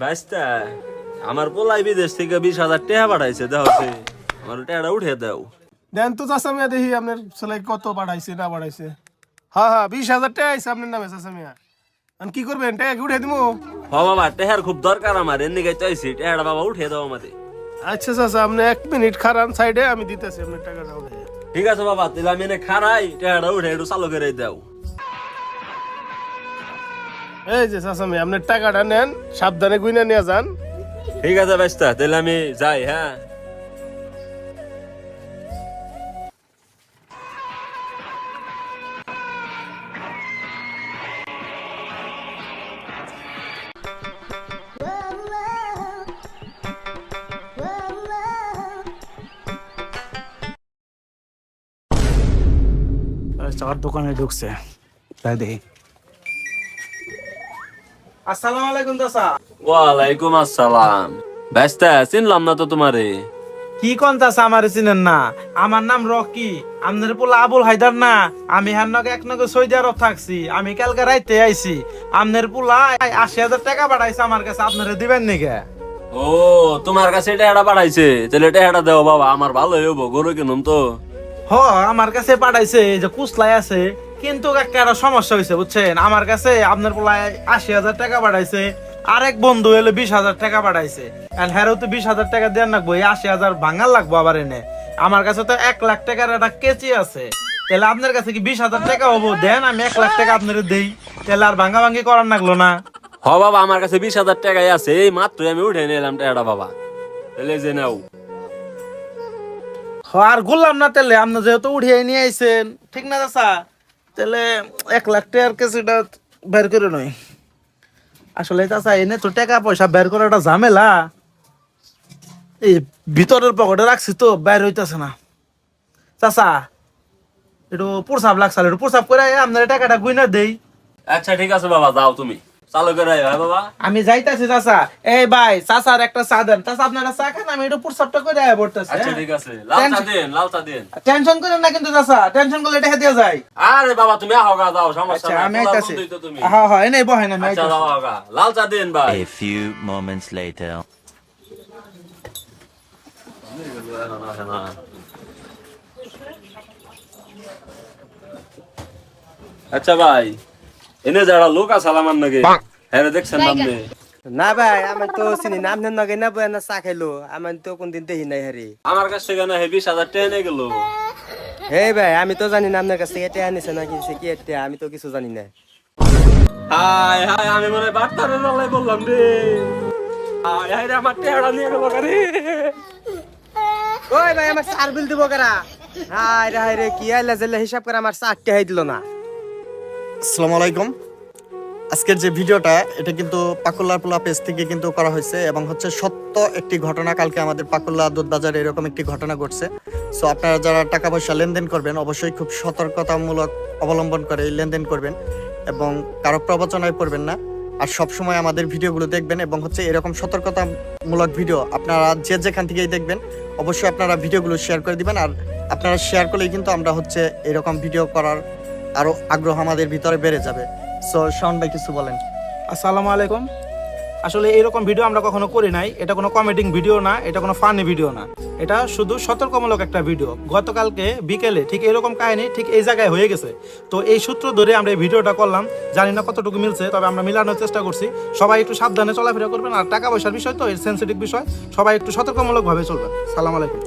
বাইস্তা আমার পোলাই বিদেশ থেকে বিশ হাজার টাকা পাঠাইছে দেওয়া আমার টাকাটা উঠে দাও। দেন তো চাষা মিয়া দেখি আপনার ছেলে কত পাঠাইছে না পাঠাইছে। হ্যাঁ হ্যাঁ বিশ হাজার টাকা আইছে আপনার নামে চাষা মিয়া। আর কি করবেন? টাকা কি উঠে দিব হ বাবা টেহার খুব দরকার আমার এর নিকে চাইছি টেহাটা বাবা উঠে দাও আমাদের। আচ্ছা চাষা আপনি এক মিনিট খারান সাইডে আমি দিতেছি আপনার টাকাটা উঠে ঠিক আছে বাবা তাহলে আমি এনে খারাই টেহাটা উঠে একটু চালু করে দাও। এই যে চাষা মিয়া আপনার টাকাটা নেন সাবধানে গুইনা নিয়ে যান। ঠিক আছে বাইস্তা তাহলে আমি যাই হ্যাঁ। চার দোকানে ঢুকছে। তাই দেখি। আসসালামু আলাইকুম দাসা ওয়ালাইকুম আসসালাম। বাইস্তা চিনলাম না তো তোমারে? কি কোন চাষা আমার চিনেন না? আমার নাম রকি আপনার পোলা আবুল হায়দার না। আমি হার নগে এক নগে সৌদি আরব থাকছি আমি কালকে রাইতে আইছি। আপনার পোলা আশি হাজার টাকা পাঠাইছে আমার কাছে আপনারা দিবেন নাকি? ও তোমার কাছে টেহাটা পাঠাইছে তাহলে টেহাটা দাও বাবা আমার ভালো হইব গরু কিনুম তো। হ আমার কাছে পাঠাইছে এই যে কুসলাই আছে। কিন্তু একটা সমস্যা হয়েছে বুঝছেন? আমার কাছে আপনার পোলায় আশি হাজার টাকা পাঠাইছে আরেক বন্ধু এলো বিশ হাজার টাকা পাঠাইছে। আর হ্যারও তো বিশ হাজার টাকা দেন লাগবো এই আশি হাজার ভাঙার লাগবো আবার এনে। আমার কাছে তো এক লাখ টাকার একটা কেচি আছে। তাহলে আপনার কাছে কি বিশ হাজার টাকা হব? দেন আমি এক লাখ টাকা আপনার দেই। তাহলে আর ভাঙা ভাঙি করার লাগল না। হ বাবা আমার কাছে বিশ হাজার টাকাই আছে এই মাত্র আমি উঠে নিলাম টেহাটা বাবা। তাহলে যে নাও। আর ঘুরলাম না তাহলে আপনি যেহেতু উঠিয়ে নিয়ে আইছেন ঠিক না চাচা? তাহলে এক লাখ টাকার কেসিটা বের করে নয়। আসলে চাচা এনে তো টাকা পয়সা বের করাটা ঝামেলা। এই ভিতরের পকেটে রাখছি তো, বের হইতেছে না। চাচা, একটু প্রসাব লাগছে একটু প্রসাব করে আপনার টাকাটা গুইনা দেই। আচ্ছা ঠিক আছে বাবা, যাও তুমি। হ্যাঁ আমি যাইতাছি চাচা। এই ভাই চাচার একটা চা দেন। চাচা আপনারা চা খান আমি একটু করে আয় পড়তেছি আচ্ছা ঠিক আছে। লাল চা দেন লাল চা দেন। টেনশন করেন না কিন্তু চাচা। টেনশন করলে দিয়ে যায়। আরে বাবা তুমি আহো গা যাও সমস্যা আচ্ছা নাই। আমি আইতাছি। হ্যাঁ হ্যাঁ এনে বহেন আমি আচ্ছা। গা লাল চা দেন ভাই। A few moments later. আচ্ছা ভাই। এনে যারা লোক আছে আমার নাকি হ্যাঁ দেখছেন নামনে না ভাই আমি তো চিনি নাম নেন নগে না বয়ানা চা খাইলো। আমি তো কোনদিন দেখি নাই হারি। আমার কাছ থেকে না হে বিশ হাজার টেনে গেল। হে ভাই আমি তো জানি না আপনার কাছ থেকে টেয়া নিছে না কিনছে কি টেয়া আমি তো কিছু জানি না। হাই হাই আমি মনে বার্তারে নলাই বললাম রে। হাই হাই রে আমার টেহারা নিয়ে গেল গাড়ি ওই ভাই আমার চার বিল দিব কারা? হাই রে হাই রে কি আইলা জেলে হিসাব করে আমার চার টেহাই দিল না। আসসালামু আলাইকুম। আজকের যে ভিডিওটা, এটা কিন্তু পাকুল্লার পোলা পেজ থেকে কিন্তু করা হয়েছে এবং হচ্ছে সত্য একটি ঘটনা, কালকে আমাদের পাকুল্লা দুধ বাজারে এরকম একটি ঘটনা ঘটছে। সো আপনারা যারা টাকা পয়সা লেনদেন করবেন, অবশ্যই খুব সতর্কতামূলক অবলম্বন করে এই লেনদেন করবেন এবং কারও প্রবচনায় পড়বেন না। আর সব সময় আমাদের ভিডিওগুলো দেখবেন এবং হচ্ছে এরকম সতর্কতামূলক ভিডিও আপনারা যে যেখান থেকেই দেখবেন, অবশ্যই আপনারা ভিডিওগুলো শেয়ার করে দিবেন। আর আপনারা শেয়ার করলেই কিন্তু আমরা হচ্ছে এরকম ভিডিও করার আরও আগ্রহ আমাদের ভিতরে বেড়ে যাবে। সো শন ভাই কিছু বলেন। আসসালামু আলাইকুম। আসলে এরকম ভিডিও আমরা কখনো করি নাই। এটা কোনো কমেডিং ভিডিও না, এটা কোনো ফানি ভিডিও না। এটা শুধু সতর্কমূলক একটা ভিডিও। গতকালকে বিকেলে ঠিক এরকম কাহিনী ঠিক এই জায়গায় হয়ে গেছে। তো এই সূত্র ধরে আমরা এই ভিডিওটা করলাম। জানি না কতটুকু মিলছে, তবে আমরা মিলানোর চেষ্টা করছি। সবাই একটু সাবধানে চলাফেরা করবেন। আর টাকা পয়সার বিষয় তো, এর সেন্সিটিভ বিষয়। সবাই একটু সতর্কমূলকভাবে চলবেন। সালাম আলাইকুম।